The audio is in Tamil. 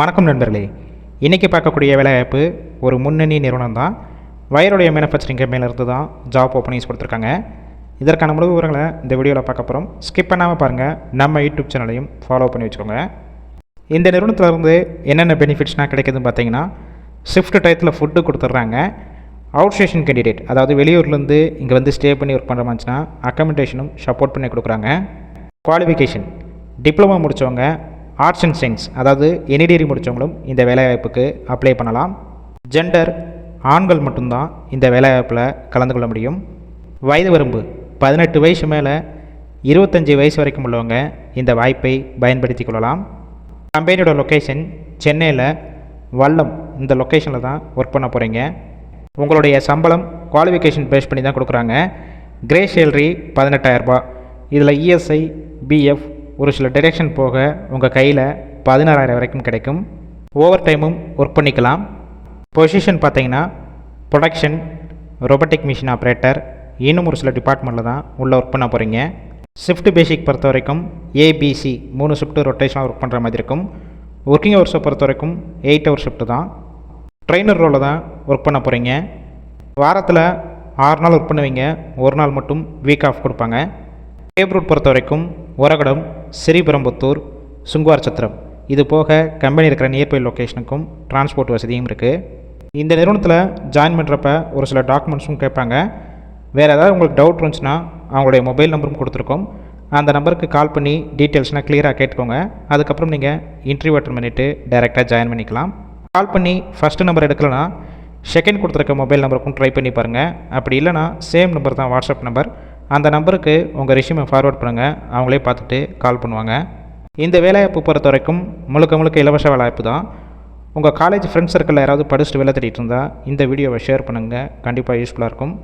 வணக்கம் நண்பர்களே. இன்றைக்கி பார்க்கக்கூடிய வேலைவாய்ப்பு ஒரு முன்னணி நிறுவனம் தான் வயருடைய மேனுஃபேக்சரிங் கம்பெனிலேருந்து தான் ஜாப் ஓப்பனிங்ஸ் கொடுத்துருக்காங்க. இதற்கான முழு விவரங்களை இந்த வீடியோவில் பார்க்க போகிறோம் ஸ்கிப் பண்ணாமல் பாருங்கள் நம்ம யூடியூப் சேனலையும் ஃபாலோ பண்ணி வச்சுக்கோங்க. இந்த நிறுவனத்திலேருந்து என்னென்ன பெனிஃபிட்ஸ்னால் கிடைக்குதுன்னு பார்த்தீங்கன்னா ஷிஃப்ட் டயத்தில் ஃபுட்டு கொடுத்துட்றாங்க. அவுட் ஸ்டேஷன் கேண்டிடேட் அதாவது வெளியூர்லேருந்து இங்கே வந்து ஸ்டே பண்ணி ஒர்க் பண்ணுற மாதிரிச்சுன்னா அக்காமடேஷனும் சப்போர்ட் பண்ணி கொடுக்குறாங்க. குவாலிஃபிகேஷன் டிப்ளமோ முடித்தவங்க ஆர்ட்ஸ் அண்ட் சயின்ஸ் அதாவது எனி டிகிரி முடித்தவங்களும் இந்த வேலைவாய்ப்புக்கு அப்ளை பண்ணலாம். ஜெண்டர் ஆண்கள் மட்டும்தான் இந்த வேலைவாய்ப்பில் கலந்து கொள்ள முடியும். வயது வரம்பு பதினெட்டு வயசு மேலே இருபத்தஞ்சி வயசு வரைக்கும் உள்ளவங்க இந்த வாய்ப்பை பயன்படுத்தி கொள்ளலாம். கம்பெனியோட லொக்கேஷன் சென்னையில் வல்லம் இந்த லொக்கேஷனில் தான் ஒர்க் பண்ண போகிறீங்க உங்களுடைய சம்பளம் குவாலிஃபிகேஷன் பேஸ் பண்ணி தான் கொடுக்குறாங்க. கிரே சேலரி பதினெட்டாயிரரூபா இதில் இஎஸ்ஐ பிஎஃப் ஒரு சில டிரெக்ஷன் போக உங்கள் கையில் பதினாறாயிரம் வரைக்கும் கிடைக்கும். ஓவர் டைமும் ஒர்க் பண்ணிக்கலாம். பொசிஷன் பார்த்தீங்கன்னா ப்ரொடக்ஷன் ரொபோட்டிக் மிஷின் ஆப்ரேட்டர் இன்னும் ஒரு சில டிபார்ட்மெண்ட்டில் தான் உள்ளே ஒர்க் பண்ண போகிறீங்க ஷிஃப்ட் பேசிக் பொறுத்த வரைக்கும் ஏபிசி மூணு ஷிஃப்ட்டு ரொட்டேஷனாக ஒர்க் பண்ணுற மாதிரி இருக்கும். ஒர்க்கிங் ஹவர்ஸை பொறுத்த வரைக்கும் எயிட் ஹவர் ஷிஃப்ட்டு தான். ட்ரெயினர் ரோலில் தான் ஒர்க் பண்ண போகிறீங்க வாரத்தில் ஆறு நாள் ஒர்க் பண்ணுவீங்க. ஒரு நாள் மட்டும் வீக் ஆஃப் கொடுப்பாங்க. கேப் ரூட் பொறுத்த வரைக்கும் உரகடம் ஸ்ரீபெரும்புத்தூர் சுங்குவார் சத்திரம் இது போக கம்பெனி இருக்கிற நியர்பை லொக்கேஷனுக்கும் டிரான்ஸ்போர்ட் வசதியும் இருக்குது இந்த நிறுவனத்தில் ஜாயின் பண்ணுறப்ப ஒரு சில டாக்குமெண்ட்ஸும் கேட்பாங்க. வேறு ஏதாவது உங்களுக்கு டவுட் இருந்துச்சுன்னா அவங்களுடைய மொபைல் நம்பரும் கொடுத்துருக்கோம். அந்த நம்பருக்கு கால் பண்ணி டீட்டெயில்ஸ்னால் கிளியராக கேட்டுக்கோங்க. அதுக்கப்புறம் நீங்கள் இன்டர்வியூ அட்டன் பண்ணிவிட்டு டைரெக்டாக ஜாயின் பண்ணிக்கலாம். கால் பண்ணி ஃபஸ்ட்டு நம்பர் எடுக்கலைன்னா செகண்ட் கொடுத்துருக்க மொபைல் நம்பருக்கும் ட்ரை பண்ணி பாருங்கள் அப்படி இல்லைனா சேம் நம்பர் தான் வாட்ஸ்அப் நம்பர் அந்த நம்பருக்கு உங்கள் ரெஷ்யூமை ஃபார்வர்ட் பண்ணுங்கள் அவங்களே பார்த்துட்டு கால் பண்ணுவாங்க. இந்த வேலைவாய்ப்பு பொறுத்த வரைக்கும் முழுக்க முழுக்க இலவச வேலைவாய்ப்பு தான். உங்கள் காலேஜ் ஃப்ரெண்ட்ஸ் சர்க்கிளில் யாராவது படிச்சுட்டு வேலை தேடிட்டு இருந்தால் இந்த வீடியோவை ஷேர் பண்ணுங்கள் கண்டிப்பாக யூஸ்ஃபுல்லாக இருக்கும்.